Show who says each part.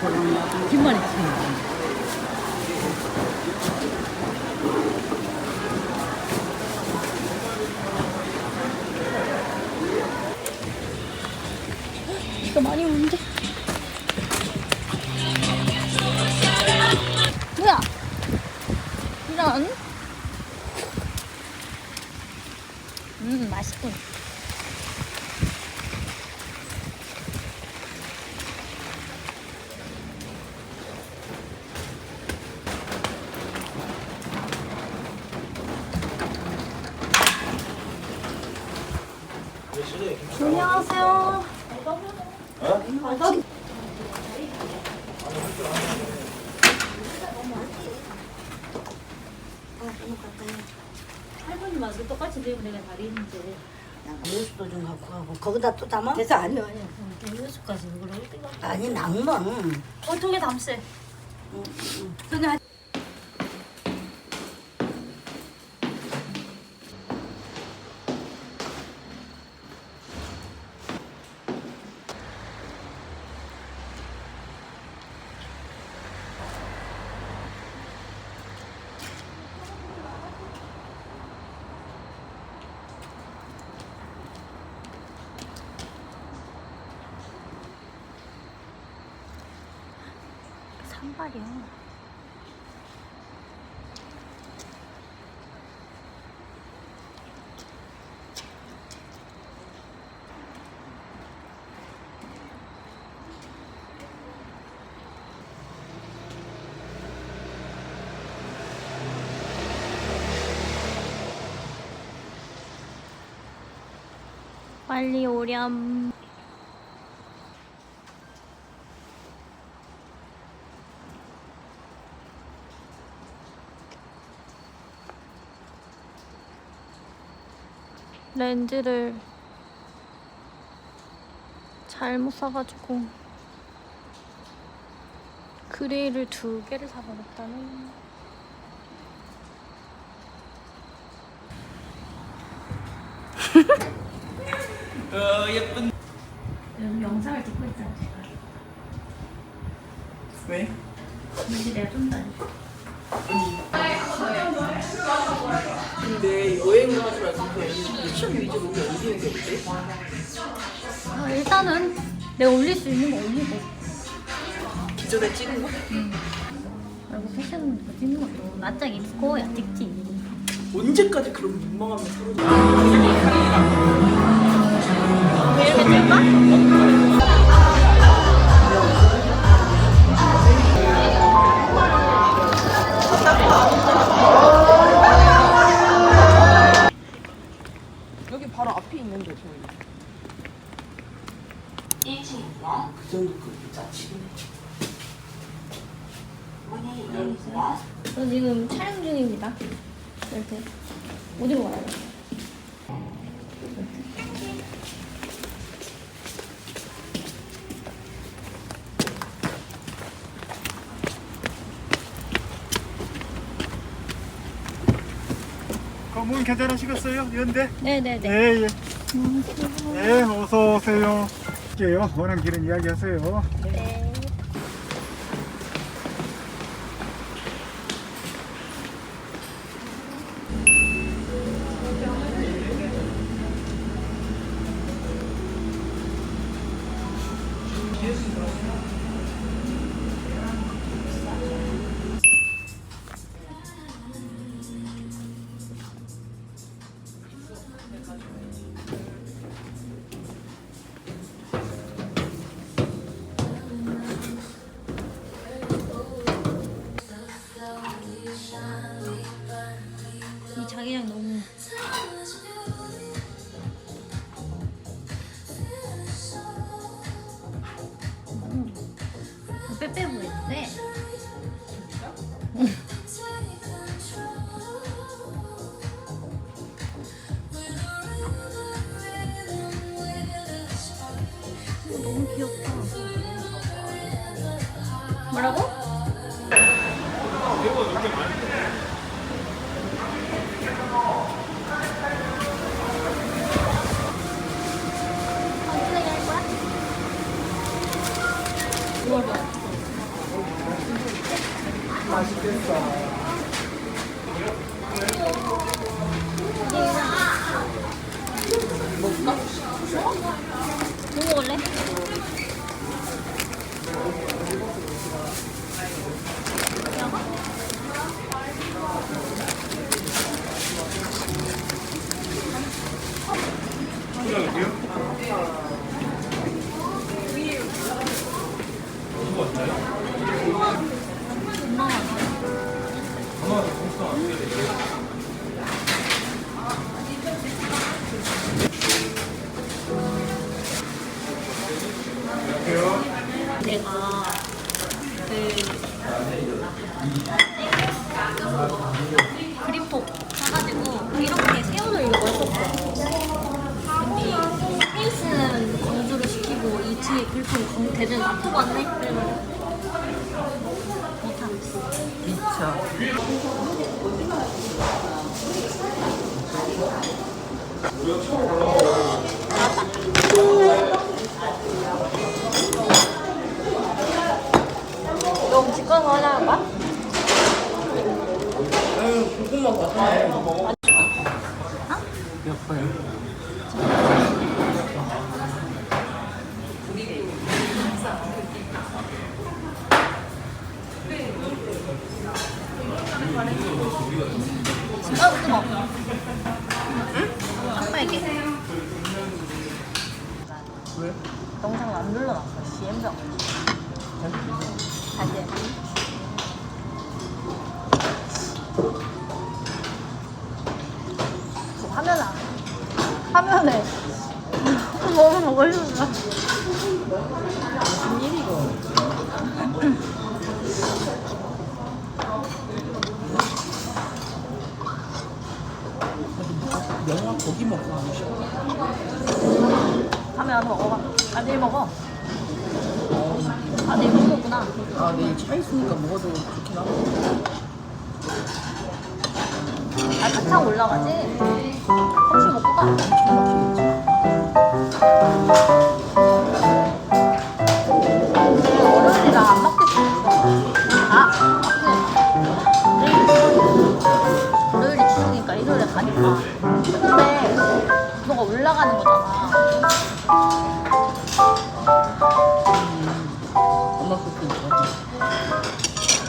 Speaker 1: 김만 있으면 비가 많이 오는데 안녕하세요. 할머니만 똑같이 되면 내가 다리 있는데.
Speaker 2: 음료수도 좀 갖고 가고. 거기다 또 담아?
Speaker 3: 됐어 아니요. 아니요
Speaker 1: 음료수까지 그걸 어디가
Speaker 2: 아니 낭만
Speaker 1: 어떻게 담세
Speaker 3: 그냥
Speaker 1: 산발이야. 빨리 오렴 렌즈를 잘못 사가지고 그레이를 두 개를 사버렸다는 요즘 영상을 찍고 있잖아 제가
Speaker 4: 왜?
Speaker 1: 왠지 내가 좀 더.
Speaker 4: 근데 여행을 하지 말고 패션 위주로 올리는 게 어때?
Speaker 1: 아, 일단은 내가 올릴 수 있는 거 올리고
Speaker 4: 기존에 찍은 거?
Speaker 1: 그리고 패션 거 찍는 것도 낯짝 입고 야 찍지
Speaker 4: 언제까지 그런 민망함을 사로잡아? 여기 그 정도 그 짜치네
Speaker 1: 저 지금 촬영 중입니다 이렇게 어디로 가요?
Speaker 5: 검은 괜찮으시겠어요? 연대?
Speaker 1: 네네네
Speaker 5: 예, 예. 네, 어서 오세요. 게요. 원하는 길은 이야기하세요.
Speaker 1: 네. 이 뭐라고? 맛있겠다. 제가 그 그립복 사가지고 이렇게 세워놓은 거 했었어 근데 페이스는 건조를 시키고 이 뒤에 글품 대전 놔두고 왔네. 그래서 하자는 거야?
Speaker 4: 아유, 고구마 같아.
Speaker 1: 가서 또 먹어. 응? 깜빡이게.
Speaker 4: 왜?
Speaker 1: 영상을 안 눌러놨어. CM병.
Speaker 4: 영화 고기 먹고 하고 싶어.
Speaker 1: 화면 안 먹어봐. 아, 내일 먹어. 아, 내일 먹었구나.
Speaker 4: 아, 내일 차 있으니까 먹어도 좋긴 하고.
Speaker 1: 아, 차창 올라가지? 점심 먹고 가. 근데 월요일이라 안 먹겠어. 아,